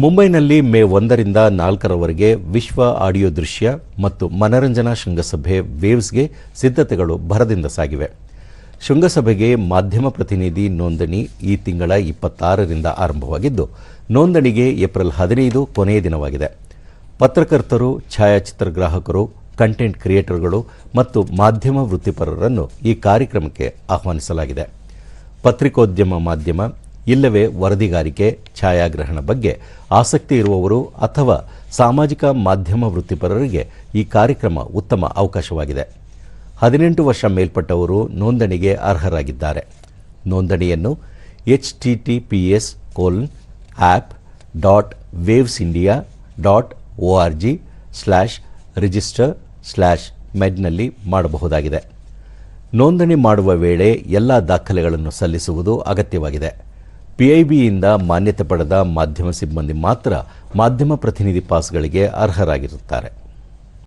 ಮುಂಬೈನಲ್ಲಿ ಮೇ ಒಂದರಿಂದ ನಾಲ್ಕರವರೆಗೆ ವಿಶ್ವ ಆಡಿಯೋ ದೃಶ್ಯ ಮತ್ತು ಮನರಂಜನಾ ಶೃಂಗಸಭೆ ವೇವ್ಸ್ಗೆ ಸಿದ್ಧತೆಗಳು ಭರದಿಂದ ಸಾಗಿವೆ. ಶೃಂಗಸಭೆಗೆ ಮಾಧ್ಯಮ ಪ್ರತಿನಿಧಿ ನೋಂದಣಿ ಈ ತಿಂಗಳ ಇಪ್ಪತ್ತಾರರಿಂದ ಆರಂಭವಾಗಿದ್ದು, ನೋಂದಣಿಗೆ ಏಪ್ರಿಲ್ ಹದಿನೈದು ಕೊನೆಯ ದಿನವಾಗಿದೆ. ಪತ್ರಕರ್ತರು ಛಾಯಾಚಿತ್ರಗ್ರಾಹಕರು ಕಂಟೆಂಟ್ ಕ್ರಿಯೇಟರ್ಗಳು ಮತ್ತು ಮಾಧ್ಯಮ ವೃತ್ತಿಪರರನ್ನು ಈ ಕಾರ್ಯಕ್ರಮಕ್ಕೆ ಆಹ್ವಾನಿಸಲಾಗಿದೆ. ಪತ್ರಿಕೋದ್ಯಮ ಮಾಧ್ಯಮ ಇಲ್ಲವೇ ವರದಿಗಾರಿಕೆ, ಛಾಯಾಗ್ರಹಣ ಬಗ್ಗೆ ಆಸಕ್ತಿ ಇರುವವರು ಅಥವಾ ಸಾಮಾಜಿಕ ಮಾಧ್ಯಮ ವೃತ್ತಿಪರರಿಗೆ ಈ ಕಾರ್ಯಕ್ರಮ ಉತ್ತಮ ಅವಕಾಶವಾಗಿದೆ. ಹದಿನೆಂಟು ವರ್ಷ ಮೇಲ್ಪಟ್ಟವರು ನೋಂದಣಿಗೆ ಅರ್ಹರಾಗಿದ್ದಾರೆ. ನೋಂದಣಿಯನ್ನು H T T P S app dot waves India dot O R G slash register slash ಮೆಡ್ನಲ್ಲಿ ಮಾಡಬಹುದಾಗಿದೆ. ನೋಂದಣಿ ಮಾಡುವ ವೇಳೆ ಎಲ್ಲ ದಾಖಲೆಗಳನ್ನು ಸಲ್ಲಿಸುವುದು ಅಗತ್ಯವಾಗಿದೆ. ಪಿಐಬಿಯಿಂದ ಮಾನ್ಯತೆ ಪಡೆದ ಮಾಧ್ಯಮ ಸಿಬ್ಬಂದಿ ಮಾತ್ರ ಮಾಧ್ಯಮ ಪ್ರತಿನಿಧಿ ಪಾಸ್ಗಳಿಗೆ ಅರ್ಹರಾಗಿರುತ್ತಾರೆ.